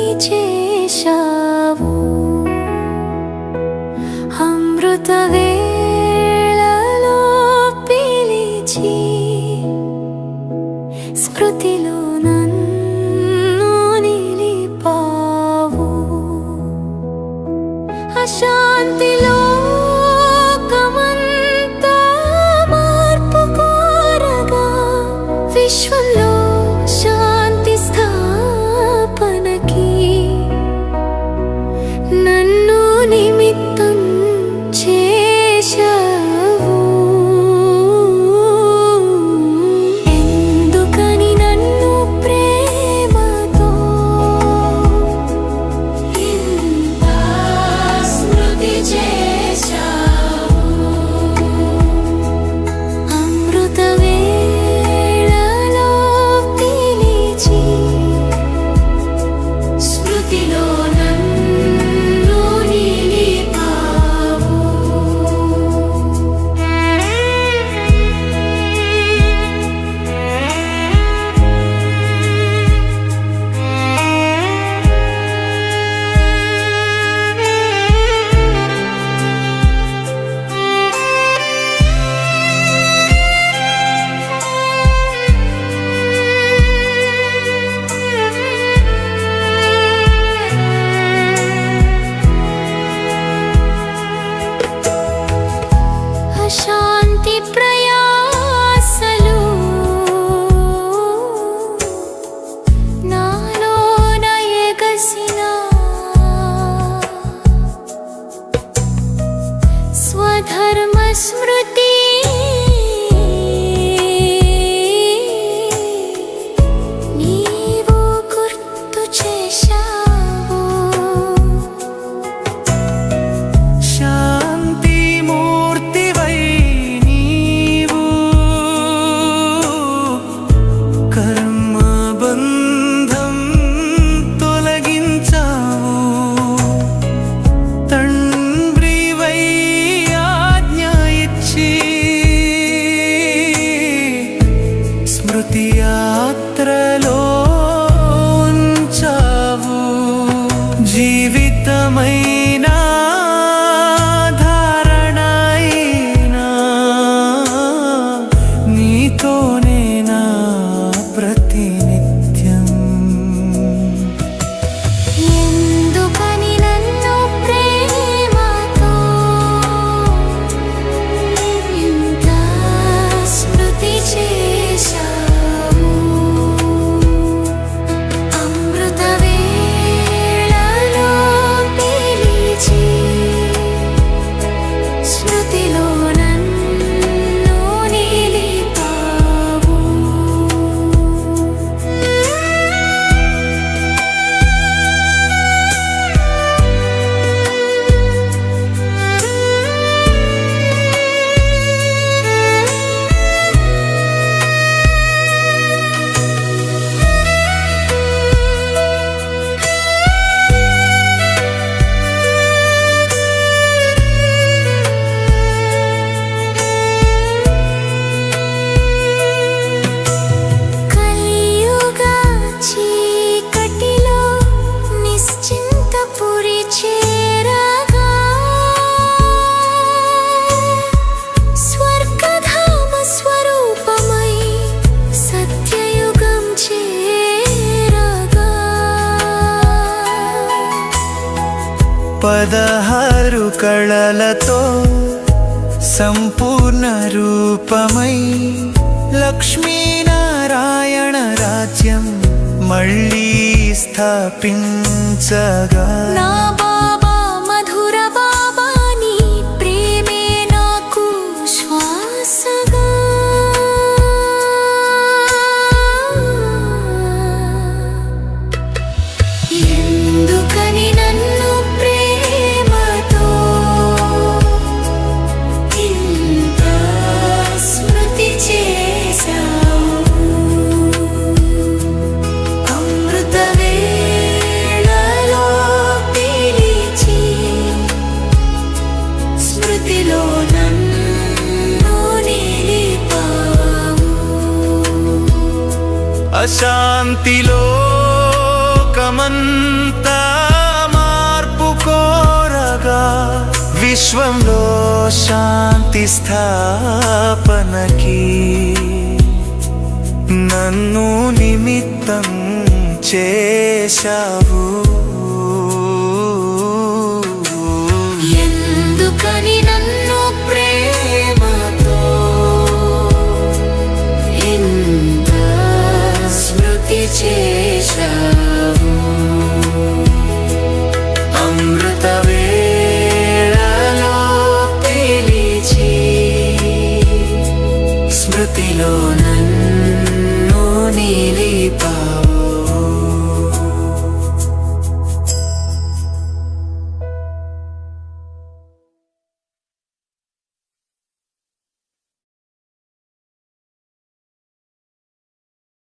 సృష్టి చేశావు. అమృత వేళలో పిలిచి స్మృతిలో నన్ను నిలిపావు. అశాంతిలో విశ్వంలో धर्मस्मृति పదహారు కళలతో సంపూర్ణ రూపమై లక్ష్మీనారాయణ రాజ్యం మళ్ళీ స్థాపించగా. అశాంతిలో కమంతా మార్పు కోరగా విశ్వంలో శాంతి స్థాపనకి నన్ను నిమిత్తం చేశావు. ఎందుకని